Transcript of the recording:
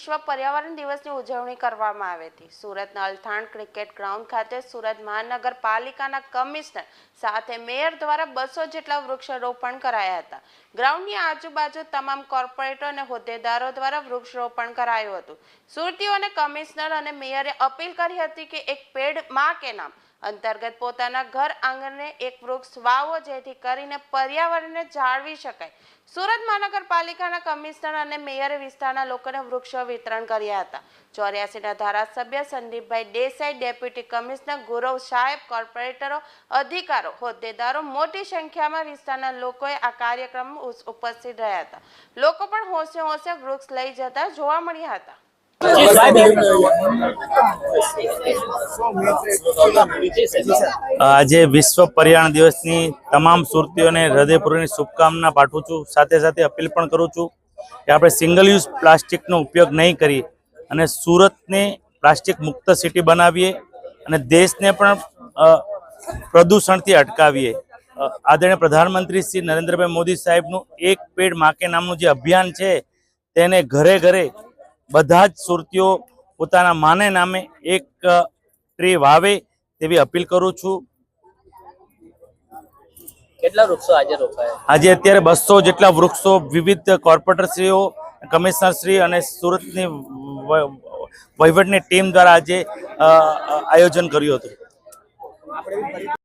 વિશ્વ પર્યાવરણ દિવસની ઉજવણી કરવામાં આવી હતી. સુરતના અલથાણ ક્રિકેટ ગ્રાઉન્ડ ખાતે સુરત મહાનગરપાલિકાના કમિશનર સાથે મેયર દ્વારા બસો જેટલા વૃક્ષારોપણ કરાયા હતા. ગ્રાઉન્ડની આજુબાજુ તમામ કોર્પોરેટરો અને હોદ્દેદારો દ્વારા વૃક્ષરોપણ કરાયું હતું. સુરતીઓને કમિશનર અને મેયરે અપીલ કરી હતી કે એક પેડમાં કે નામ અંતર્ગત પોતાના ઘર આંગણે એક વૃક્ષ વાવો જેથી કરીને પર્યાવરણને જાળવી શકાય. સુરત મહાનગરપાલિકાના કમિશનર અને મેયરે વિસ્તારના લોકોને વૃક્ષો વિતરણ કર્યા હતા. ચોર્યાસીના ધારાસભ્ય સંદીપભાઈ દેસાઈ, ડેપ્યુટી કમિશનર ગૌરવ સાહેબ, કોર્પોરેટરો, અધિકારો, હોદ્દેદારો મોટી સંખ્યામાં વિસ્તારના લોકોએ આ કાર્યક્રમમાં ઉપસ્થિત રહ્યા હતા. લોકો પણ હોંશે હોંશે વૃક્ષ લઈ જતા જોવા મળ્યા હતા. આજે વિશ્વ પર્યાવરણ દિવસની તમામ સુરતીઓને હૃદયપૂર્વકની શુભકામના પાઠવું છું. સાથે સાથે અપીલ પણ કરું છું કે આપણે સિંગલ યુઝ પ્લાસ્ટિકનો ઉપયોગ નહીં કરી અને સુરતને પ્લાસ્ટિક મુક્ત સિટી બનાવીએ અને દેશને પણ પ્રદૂષણથી અટકાવીએ. આદરણીય પ્રધાનમંત્રી શ્રી નરેન્દ્રભાઈ મોદી સાહેબનું એક પેડ માકે નામનું જે અભિયાન છે, તેને ઘરે ઘરે બધા જ સુરતીઓ પોતાના માને નામે એક ટ્રી વાવે તેવી અપીલ કરું છું. કેટલા વૃક્ષો આજે રોપાયા? આજે અત્યારે બસો જેટલા વૃક્ષો વિવિધ કોર્પોરેટરશ્રીઓ, કમિશનરશ્રી અને સુરતની વહીવટની ટીમ દ્વારા આજે આયોજન કર્યું હતું.